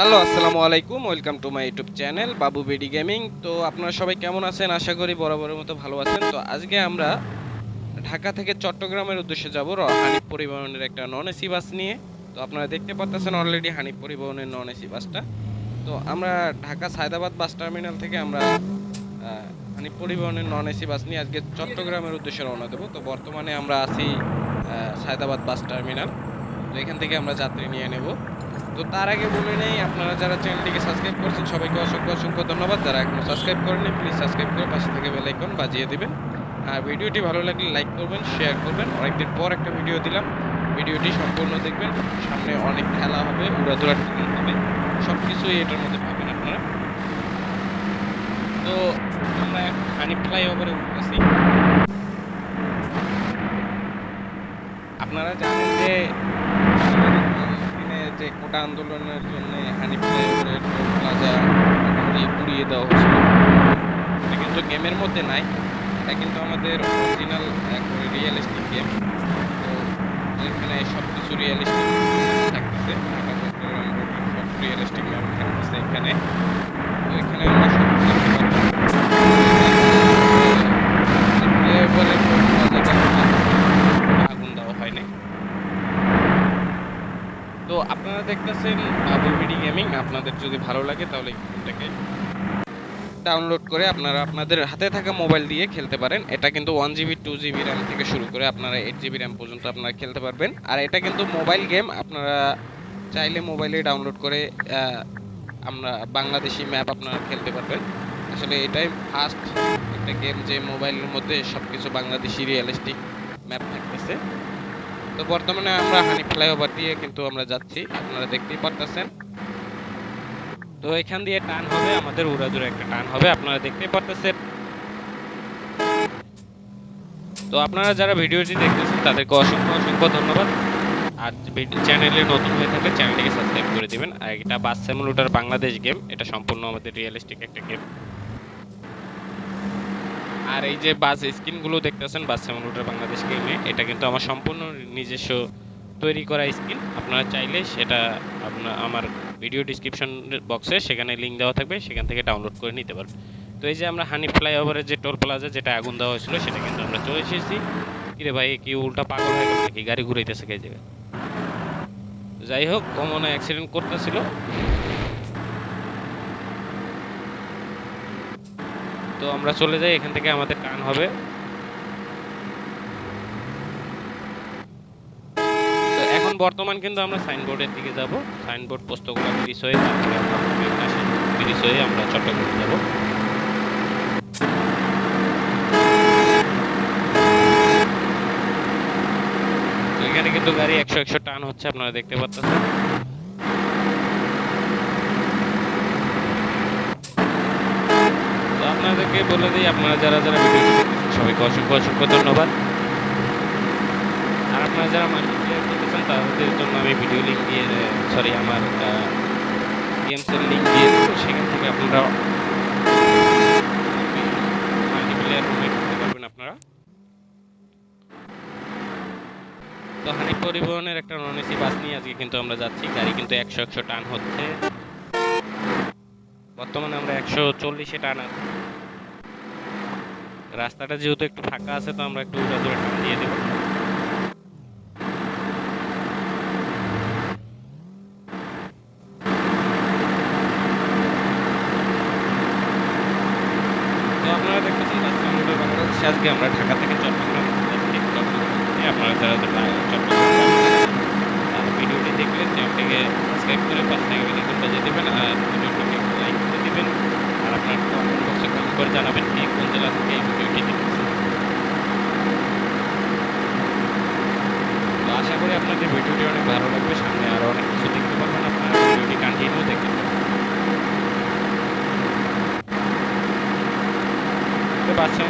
Hello, আসসালামু আলাইকুম, welcome to my YouTube channel Babu Bedi gaming. তো আপনারা সবাই কেমন আছেন? আশা করি বরাবরের মতো ভালো আছেন। তো আজকে আমরা ঢাকা থেকে চট্টগ্রামের উদ্দেশ্যে যাব হানিফ পরিবহনের একটা নন এসি বাস নিয়ে। তো আপনারা দেখতে পাচ্ছেন অলরেডি হানিফ পরিবহনের নন এসি বাসটা তো আমরা ঢাকা সায়দাবাদ বাস টার্মিনাল থেকে আমরা হানিফ পরিবহনের নন এসি বাস নিয়ে আজকে চট্টগ্রামের উদ্দেশ্যে রওনা দেবো। তো বর্তমানে আমরা আছি সায়দাবাদ বাস টার্মিনাল তো এখান থেকে আমরা যাত্রী নিয়ে নেব। তো তার আগে বলে নেই, আপনারা যারা চ্যানেলটিকে সাবস্ক্রাইব করছেন, সবাইকে অসংখ্য অসংখ্য ধন্যবাদ। যারা এখনও সাবস্ক্রাইব করেননি প্লিজ সাবস্ক্রাইব করে পাশে থেকে বেল আইকন বাজিয়ে দিবেন। আর ভিডিওটি ভালো লাগলে লাইক করবেন শেয়ার করবেন। অনেকদিন পর একটা ভিডিও দিলাম। ভিডিওটি সম্পূর্ণ দেখবেন। সামনে অনেক খেলা হবে, উড়াধুরা ট্রেন হবে। সব কিছুই এটার মধ্যে পাবেন আপনারা। তো আমরা হানি ফ্লাইওভারে উঠতেছি। আপনারা জানেন যে কোটা আন্দোলনের জন্য হানি ফ্লাইওভারের টোল প্লাজা মোটামুটি পুড়িয়ে দেওয়া হয়েছিল। এটা কিন্তু গেমের মধ্যে নাই, এটা কিন্তু আমাদের অরিজিনাল এক রিয়েলিস্টিক গেম তো এখানে সব কিছু রিয়েলিস্টিক থাকতেছে সব রিয়েলিস্টিক ম্যাপ থাকতেছে এখানে। তো এখানে আমরা সব কিছু দেখতে পারব। ফ্লাইওভারের টোল প্লাজাটা আগুন দেওয়া হয়নি তো আপনারা দেখতেছেন বিবিডি গেমিং। আপনাদের যদি ভালো লাগে তাহলে এটাকে ডাউনলোড করে আপনারা আপনাদের হাতে থাকা মোবাইল দিয়ে খেলতে পারেন। এটা কিন্তু one GB two GB RAM থেকে শুরু করে আপনারা এইট জিবি র্যাম পর্যন্ত আপনারা খেলতে পারবেন। আর এটা কিন্তু মোবাইল গেম আপনারা চাইলে মোবাইলে ডাউনলোড করে আমরা বাংলাদেশি ম্যাপ আপনারা খেলতে পারবেন। আসলে এটাই ফার্স্ট একটা গেম যে মোবাইলের মধ্যে সব কিছু বাংলাদেশি রিয়েলিস্টিক ম্যাপ থাকতেছে। তো বর্তমানে আমরা হানি ফ্লাইওভার দিয়ে কিন্তু আমরা যাচ্ছি, আপনারা দেখতেই পারতেছেন। তো এখান দিয়ে টান হবে, আমাদের উড়াদুরা একটা টান হবে, আপনারা দেখতেই পারতেছেন। তো আপনারা যারা ভিডিওটি দেখতেছেন, তাদেরকে অসংখ্য অসংখ্য ধন্যবাদ। আর চ্যানেলে নতুন হয়ে থাকলে চ্যানেলটিকে সাবস্ক্রাইব করে দিবেন। আর এটা বাস সিমুলেটর বাংলাদেশ গেম, এটা সম্পূর্ণ আমাদের রিয়েলিস্টিক একটা গেম। আর এই যে বাস স্ক্রিনগুলো দেখতেছেন, বাস সিমুলেটর বাংলাদেশ গেমে, এটা কিন্তু আমার সম্পূর্ণ নিজস্ব তৈরি করা স্ক্রিন আপনারা চাইলে সেটা আপনার, আমার ভিডিও ডিসক্রিপশন বক্সে সেখানে লিঙ্ক দেওয়া থাকবে, সেখান থেকে ডাউনলোড করে নিতে পারবেন। তো এই যে আমরা হানি ফ্লাইওভারের যে টোল প্লাজা যেটা আগুন দেওয়া হয়েছিল, সেটা কিন্তু আমরা চলে এসেছি। কিরে ভাই, কি উল্টা পাগল হয়ে গেল নাকি? গাড়ি ঘুরাইতেছে কে জায়গায় যাই হোক ও মনে অ্যাক্সিডেন্ট করতেছিল। তো আমরা চলে যাই, এখান থেকে আমাদের টান হবে। এখন বর্তমান কিন্তু আমরা সাইনবোর্ডের দিকে যাব। সাইনবোর্ড পোস্তগোলা ব্রিজ হয়ে তারপরে আমরা ব্রিজ হয়ে আমরা চট্টগ্রাম যাব। এখানে কিন্তু গাড়ি একশো একশো টান হচ্ছে, আপনারা দেখতে পাচ্ছেন তো আপনাদেরকে বলে দিই, আপনারা যারা যারা দেখতেছেন সবাইকে অসংখ্য অসংখ্য ধন্যবাদ। আর আপনারা যারা মাল্টি প্লেয়ার চান, তাদের জন্য আমি ভিডিও লিঙ্ক দিয়ে সরি আমার গেমসের লিঙ্ক দিয়ে দেবো। সেখান থেকে আপনারা মাল্টি প্লেয়ার রুমে করতে পারবেন আপনারা। তো হানি পরিবহনের একটা নন এসি বাস নিয়ে আজকে কিন্তু আমরা যাচ্ছি। গাড়ি কিন্তু একশো একশো টান হচ্ছে। বর্তমানে আমরা একশো চল্লিশে টান আছি। রাস্তাটা যেহেতু একটু ফাঁকা আছে, তো আমরা একটু টান দিয়ে দেবো। আপনারা আজকে আমরা ঢাকা থেকে চট্টগ্রাম আপনারা চ্যানেলটিকে সাবস্ক্রাইব করে পাশে থেকে আর লাইক করে আর আপনার বক্সে কমেন্ট করে জানাবেন কে কোন জেলা থেকে এই ভিডিওটি দেখতেছেন তো আশা করি আপনাদের ভিডিওটি অনেক ভালো লাগবে। সামনে আরও অনেক কিছু দেখতে পারবেন। আপনারা ভিডিওটি কন্টিনিউ দেখতে তো বাচ্চা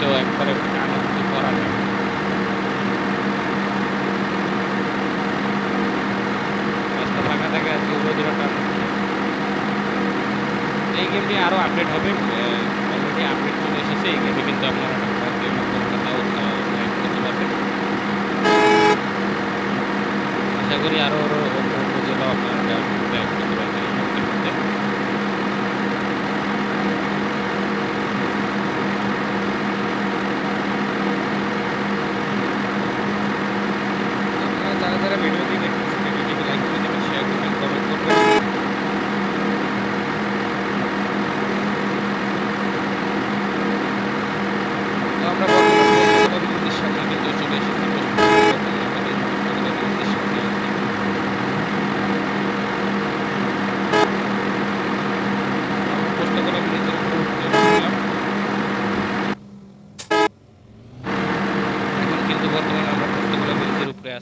তো একবারে আনন্দ করা যায়। রাস্তা ফাঁকা থাকে আর কি এই গেমটি আরও আপডেট হবে। অলরেডি আপডেট চলে এসেছে। এই গেমে কিন্তু আপনারা আশা করি আরও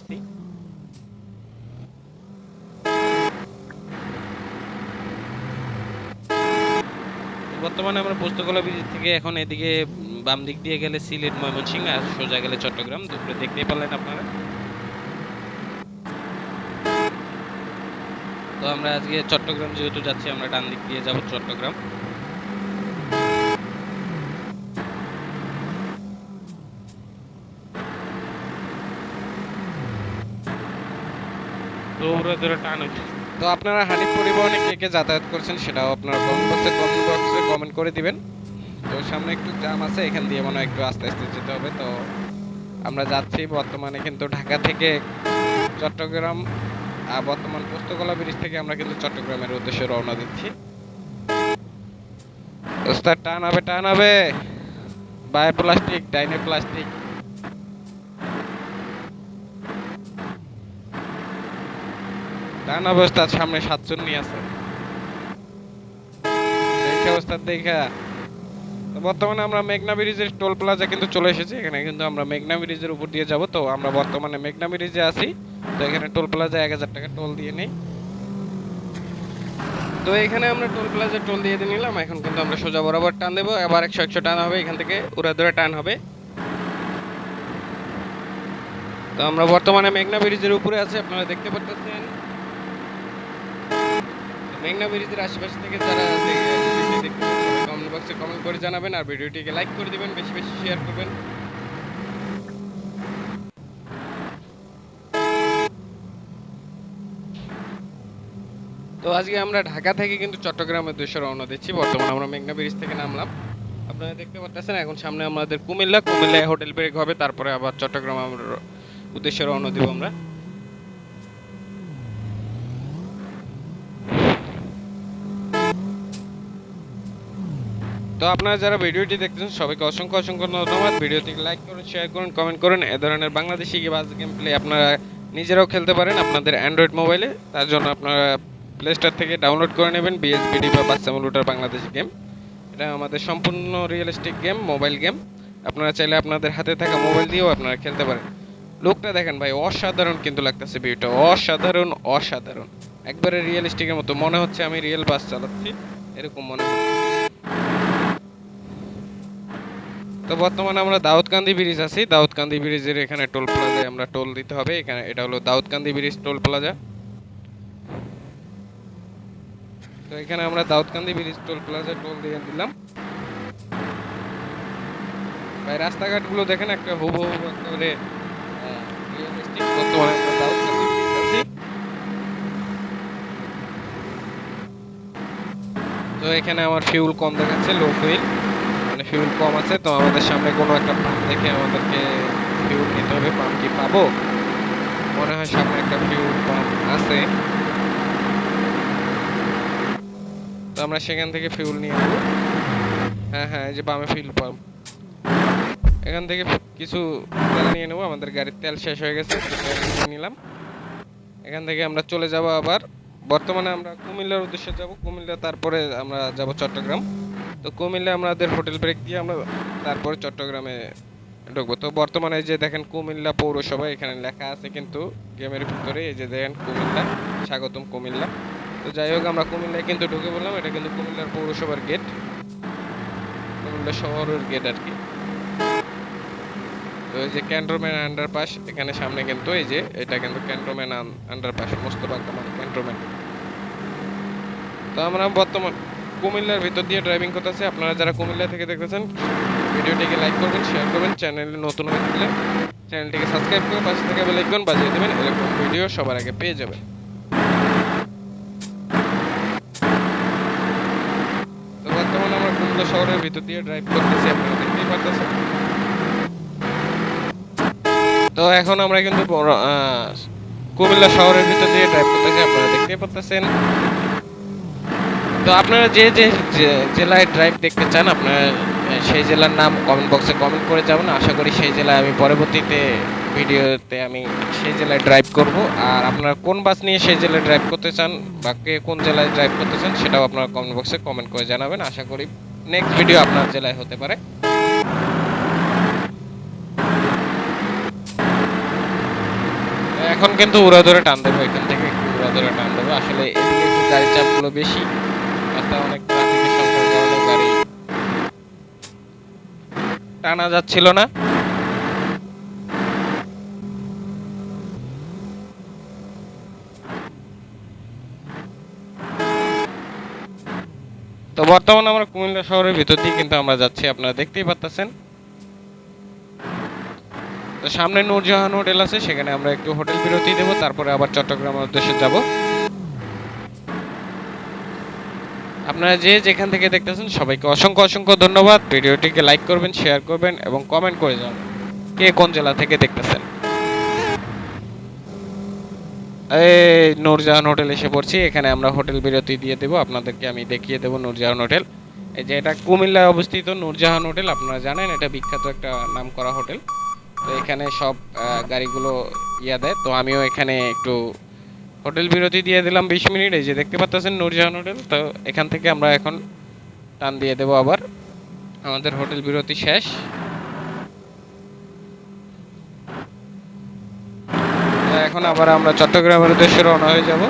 ব্রিজের বর্তমানে আমরা পোস্তকলা ব্রিজ থেকে এখন এদিকে বাম দিক দিয়ে গেলে সিলেট, ময়মনসিংহ আর সোজা গেলে চট্টগ্রাম দুপুরে দেখতেই পারলেন আপনারা। তো আমরা আজকে চট্টগ্রাম যেহেতু যাচ্ছি, আমরা ডান দিক দিয়ে যাব চট্টগ্রাম। ওরা ধরে টান হচ্ছে তো আপনারা হানিফ পরিবহনে কে কে যাতায়াত করছেন সেটাও আপনারা কমেন্ট বক্সে কমেন্ট বক্সে কমেন্ট করে দিবেন। তো সামনে একটু জাম আছে, এখান দিয়ে মনে একটু আস্তে আস্তে যেতে হবে। তো আমরা যাচ্ছি বর্তমানে কিন্তু ঢাকা থেকে চট্টগ্রাম, আর বর্তমান পোস্তকলা ব্রিজ থেকে আমরা কিন্তু চট্টগ্রামের উদ্দেশ্যে রওনা দিচ্ছি। ওস্তাদ, টান হবে টান হবে। বাই প্লাস্টিক, ডাইনে প্লাস্টিক। হবে ওস্তাদ সামনে সাতচন্নি আছে। দেখে ওস্তাদ দেখা তো বর্তমানে আমরা মেঘনা ব্রিজের টোল প্লাজা কিন্তু চলে এসেছি, এখানে কিন্তু আমরা মেঘনা ব্রিজের উপর দিয়ে যাব। তো আমরা বর্তমানে মেঘনা ব্রিজে আছি, তো এখানে টোল প্লাজা এক হাজার টাকা টোল দিয়ে নেই। তো এখানে আমরা টোল প্লাজা টোল দিয়ে নিলাম, এখন কিন্তু আমরা সোজা বরাবর টান দেবো, আবার একশো একশো টান হবে, এখান থেকে উড়া ধরে টান হবে। তো আমরা বর্তমানে মেঘনা ব্রিজের উপরে আছি, আপনারা দেখতে পাচ্ছেন মেঘনা ব্রিজের আশেপাশে থেকে যারা কমেন্ট বক্সে কমেন্ট করে জানাবেন আর ভিডিওটিকে লাইক করে দিবেন, বেশি বেশি শেয়ার করবেন। তো আজকে আমরা ঢাকা থেকে কিন্তু চট্টগ্রামের উদ্দেশ্যে রওনা দিচ্ছি। বর্তমানে আমরা মেঘনা ব্রিজ থেকে নামলাম। আপনারা দেখতে পাচ্ছেন, এখন সামনে আমাদের কুমিল্লা। কুমিল্লায় হোটেল ব্রেক হবে, তারপরে আবার চট্টগ্রাম আমরা উদ্দেশ্যে রওনা দেব আমরা। তো আপনারা যারা ভিডিওটি দেখতেছেন, সবাইকে অসংখ্য অসংখ্য ধন্যবাদ। ভিডিওটিকে লাইক করুন শেয়ার করুন কমেন্ট করুন। এ ধরনের বাংলাদেশি বাস গেম প্লে আপনারা নিজেরাও খেলতে পারেন আপনাদের অ্যান্ড্রয়েড মোবাইলে তার জন্য আপনারা প্লে স্টোর থেকে ডাউনলোড করে নেবেন বিএসবিডি বা বাচ্চা লুটার বাংলাদেশি গেম এটা আমাদের সম্পূর্ণ রিয়েলিস্টিক গেম মোবাইল গেম আপনারা চাইলে আপনাদের হাতে থাকা মোবাইল দিয়েও আপনারা খেলতে পারেন। লোকটা দেখেন ভাই, অসাধারণ কিন্তু লাগতেছে ভিউটা। অসাধারণ অসাধারণ। একবারে রিয়েলিস্টিকের মতো। মনে হচ্ছে আমি রিয়েল বাস চালাচ্ছি। এরকম মনে হচ্ছে। তো বর্তমানে আমরা দাউদকান্দি ব্রিজ আছি। দাউদকান্দি ব্রিজের এখানে টোল প্লাজায় আমরা টোল দিতে হবে। এখানে এটা হলো দাউদকান্দি ব্রিজ টোল প্লাজা। তো এখানে আমরা Daudkandi bridge toll plaza toll দিয়ে দিলাম। ভাই, রাস্তাঘাটগুলো দেখেন একটা হুবহু আছি। তো এখানে আমার ফিউল কম দেখাচ্ছে লো মানে ফিউল কম আছে, তো আমাদের সামনে কোনো একটা পাম্প দেখে আমাদেরকে ফিউল নিতে হবে পাম্প কি পাবো? মনে হয় সামনে একটা ফিউল পাম্প আছে। তো আমরা সেখান থেকে ফিউল নিয়ে নেব। হ্যাঁ হ্যাঁ এই যে বামে ফিউল পাম্প এখান থেকে কিছু তেল নিয়ে নেব, আমাদের গাড়ির তেল শেষ হয়ে গেছে তেল নিয়ে নিলাম। এখান থেকে আমরা চলে যাব আবার। বর্তমানে আমরা কুমিল্লার উদ্দেশ্যে যাব, কুমিল্লা তারপরে আমরা যাব চট্টগ্রাম। তো কুমিল্লা আমাদের হোটেল ব্রেক দিয়ে আমরা তারপরে চট্টগ্রামে ঢুকবো। তো বর্তমানে যে দেখেন কুমিল্লা পৌরসভা এখানে লেখা আছে কিন্তু গেমের ভিতরে, এই যে দেখেন কুমিল্লা, স্বাগতম কুমিল্লা। তো যাই হোক, আমরা কুমিল্লায় কিন্তু ঢুকে বললাম এটা কিন্তু কুমিল্লার পৌরসভার গেট কুমিল্লা শহরের গেট আর কি। তো এই যে ক্যান্টনমেন্ট আন্ডারপাস এখানে সামনে কিন্তু এই যে, এটা কিন্তু cantonment underpass Mostafa Kamal cantonment. তো আমরা বর্তমান কুমিল্লার ভিতর দিয়ে ড্রাইভিং করতেছি আপনারা যারা কুমিল্লা থেকে দেখতেছেন, ভিডিওটিকে লাইক করবেন শেয়ার করবেন চ্যানেলে নতুন হয়ে থাকলে চ্যানেলটিকে সাবস্ক্রাইব করে পাশে থেকে বেল আইকন বাজিয়ে দেবেন, এরকম ভিডিও সবার আগে পেয়ে যাবেন। তো বর্তমানে আমরা কুমিল্লা শহরের ভিতর দিয়ে ড্রাইভ করতেছি, আপনারা দেখতেই পারতেছেন। তো এখন আমরা কিন্তু কুমিল্লা শহরের ভিতর দিয়ে ড্রাইভ করতেছি, আপনারা দেখতেই পারতেছেন। তো আপনারা যে যে জেলায় ড্রাইভ দেখতে চান, আপনারা সেই জেলার নাম কমেন্ট বক্সে কমেন্ট করে যাবেন। আশা করি সেই জেলায় আমি পরবর্তীতে ভিডিওতে আমি সেই জেলায় ড্রাইভ করব। আর আপনারা কোন বাস নিয়ে সেই জেলায় ড্রাইভ করতে চান বা কে কোন জেলায় ড্রাইভ করতে চান, সেটাও আপনারা কমেন্ট বক্সে কমেন্ট করে জানাবেন। আশা করি নেক্সট ভিডিও আপনার জেলায় হতে পারে। এখন কিন্তু উড়া ধরে টান দেবো, এখান থেকে উড়া ধরে টান দেবো। আসলে এদিকে গাড়ির চাপগুলো বেশি। টানা যাচ্ছিল না। তো বর্তমানে আমরা কুমিল্লা শহরের ভিতর দিয়ে কিন্তু আমরা যাচ্ছি, আপনারা দেখতেই পাচ্ছেন তো সামনে নূরজাহান হোটেল আছে, সেখানে আমরা একটু হোটেল বিরতি দেবো, তারপরে আবার চট্টগ্রামের উদ্দেশ্যে যাব। আপনারা যে যেখান থেকে দেখতেছেন সবাইকে অসংখ্য অসংখ্য ধন্যবাদ। ভিডিওটিকে লাইক করবেন শেয়ার করবেন এবং কমেন্ট করে যাবেন কে কোন জেলা থেকে দেখতেছেন। এই নূরজাহান হোটেল এসে পড়ছি। এখানে আমরা হোটেল বিরতি দিয়ে দেবো। আপনাদেরকে আমি দেখিয়ে দেবো নূরজাহান হোটেল। এই যে এটা কুমিল্লায় অবস্থিত নূরজাহান হোটেল। আপনারা জানেন এটা বিখ্যাত একটা নামকরা হোটেল। তো এখানে সব গাড়িগুলো ইয়া দেয়। তো আমিও এখানে একটু হোটেল বিরতি দিয়ে দিলাম বিশ মিনিট, এই যে দেখতে পাচ্ছেন নূরজাহান হোটেল। তো এখান থেকে আমরা এখন টান দিয়ে দেবো আবার। আমাদের হোটেল বিরতি শেষ। এখন আবার আমরা চট্টগ্রামের উদ্দেশ্যে রওনা হয়ে যাব।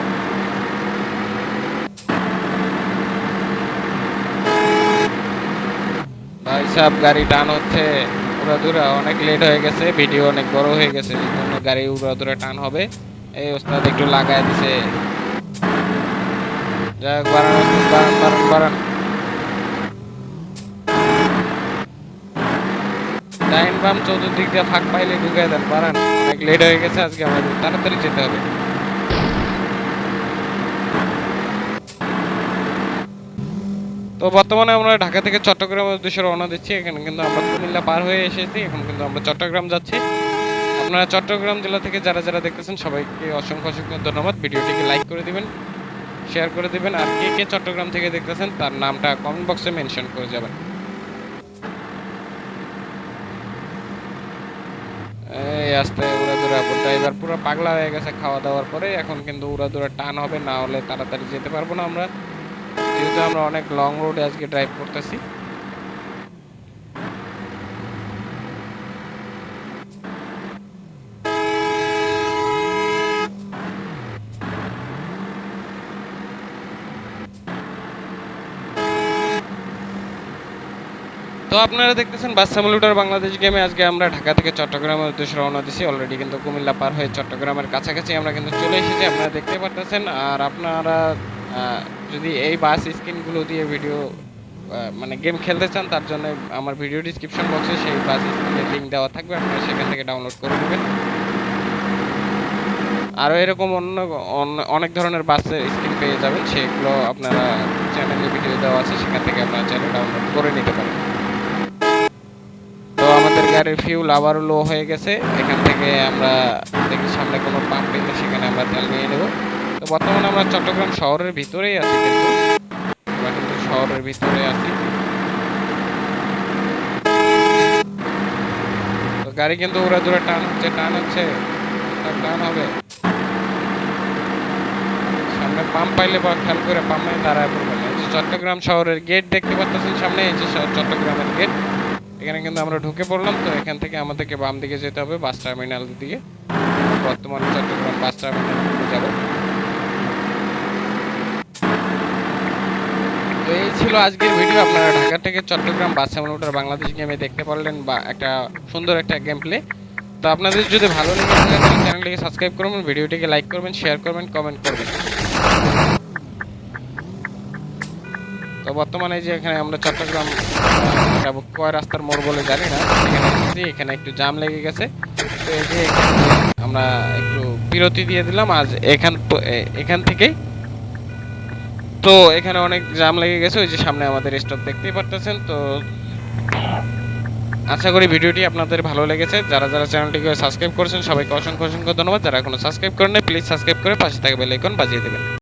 ভাই সাহেব, গাড়ি টান হচ্ছে, উড়াদুরা অনেক লেট হয়ে গেছে, ভিডিও অনেক বড় হয়ে গেছে গাড়ি উড়াদুরা টান হবে। এই ওস্তাদ একটু লাগাই দিছে। যাক বাড়ান বাড়ান বাড়ান বাড়ান। ডাইন বাম চতুর্দিক দিয়ে ফাঁক পাইলে ঢুকাই দেন, বাড়ান। অনেক লেট হয়ে গেছে আজকে আমাদের, তাড়াতাড়ি যেতে হবে। তো বর্তমানে আমরা ঢাকা থেকে চট্টগ্রামের উদ্দেশ্যে রওনা দিচ্ছি, এখানে কিন্তু আমরা কুমিল্লা পার হয়ে এসেছি, এখন কিন্তু আমরা চট্টগ্রাম যাচ্ছি। আপনারা চট্টগ্রাম জেলা থেকে যারা যারা দেখতেছেন, সবাইকে অসংখ্য অসংখ্য ধন্যবাদ। ভিডিওটিকে লাইক করে দিবেন শেয়ার করে দিবেন, আর কে কে চট্টগ্রাম থেকে দেখতেছেন, তার নামটা কমেন্ট বক্সে মেনশন করে যাবেন। এই আস্তে উড়াদুরা ড্রাইভার পুরো পাগলা হয়ে গেছে খাওয়া দাওয়ার পরে। এখন কিন্তু উড়াদুরা টান হবে, না হলে তাড়াতাড়ি যেতে পারব না আমরা। যেহেতু আমরা অনেক লং রোডে আজকে ড্রাইভ করতেছি। তো আপনারা দেখতেছেন বাস সামুলুটার বাংলাদেশ গেমে আজকে আমরা ঢাকা থেকে চট্টগ্রামের উদ্দেশ্যে রওনা দিছি। অলরেডি কিন্তু কুমিল্লা পার হয়ে চট্টগ্রামের কাছাকাছি আমরা কিন্তু চলে এসেছি, আপনারা দেখতে পারতেছেন। আর আপনারা যদি এই বাস স্ক্রিনগুলো দিয়ে ভিডিও মানে গেম খেলতে চান, তার জন্য আমার ভিডিও ডিসক্রিপশন বক্সে সেই বাস স্ক্রিনের লিঙ্ক দেওয়া থাকবে, আপনারা সেখান থেকে ডাউনলোড করে নেবেন। আরও এরকম অন্য অনেক ধরনের বাসের স্ক্রিন পেয়ে যাবেন, সেগুলো আপনারা চ্যানেলে ভিডিও দেওয়া আছে, সেখান থেকে আপনারা চ্যানেল ডাউনলোড করে নিতে পারেন। গাড়ির ফিউল আবারও লো হয়ে গেছে। এখান থেকে আমরা দেখি সামনে কোনো পাম্প পেলে সেখানে আমরা তেল নিয়ে নেব। তো বর্তমানে আমরা চট্টগ্রাম শহরের ভিতরেই আছি কিন্তু, আমরা কিন্তু শহরের ভিতরে আছি। তো গাড়ি কিন্তু উড়া দূরে টান হচ্ছে টান হচ্ছে টান হবে। সামনে পাম্প পাইলে বা খেয়াল করে পাম্পে দাঁড়ায় পড়বে চট্টগ্রাম শহরের গেট দেখতে পাচ্ছেন সামনে, এই যে চট্টগ্রামের গেট এখানে কিন্তু আমরা ঢুকে পড়লাম, তো এখান থেকে আমাদেরকে বাম দিকে যেতে হবে, বাস টার্মিনাল দিকে বর্তমানে চট্টগ্রাম বাস টার্মিনাল যাব। তো এই ছিল আজকের ভিডিও। আপনারা ঢাকা থেকে চট্টগ্রাম বাস সামুটার বাংলাদেশ গেমে দেখতে পারলেন বা একটা সুন্দর একটা গেম প্লে তো আপনাদের যদি ভালো লেগে থাকে চ্যানেলটিকে সাবস্ক্রাইব করবেন, ভিডিওটিকে লাইক করবেন শেয়ার করবেন কমেন্ট করবেন। তো বর্তমানে যে এখানে আমরা চট্টগ্রাম যাব কয় রাস্তার মোড় বলে জানি না, এখানে এসেছি, এখানে একটু জাম লেগে গেছে। তো এই যে আমরা একটু বিরতি দিয়ে দিলাম, আজ এখান এখান থেকেই। তো এখানে অনেক জাম লেগে গেছে, ওই যে সামনে আমাদের স্টপ দেখতেই পারতেছেন, তো আশা করি ভিডিওটি আপনাদের ভালো লেগেছে। যারা যারা চ্যানেলটিকে সাবস্ক্রাইব করেছেন, সবাইকে অসংখ্য অসংখ্য ধন্যবাদ। যারা এখনও সাবস্ক্রাইব করেন প্লিজ সাবস্ক্রাইব করে পাশে থাকা বেল আইকন বাজিয়ে দেবেন।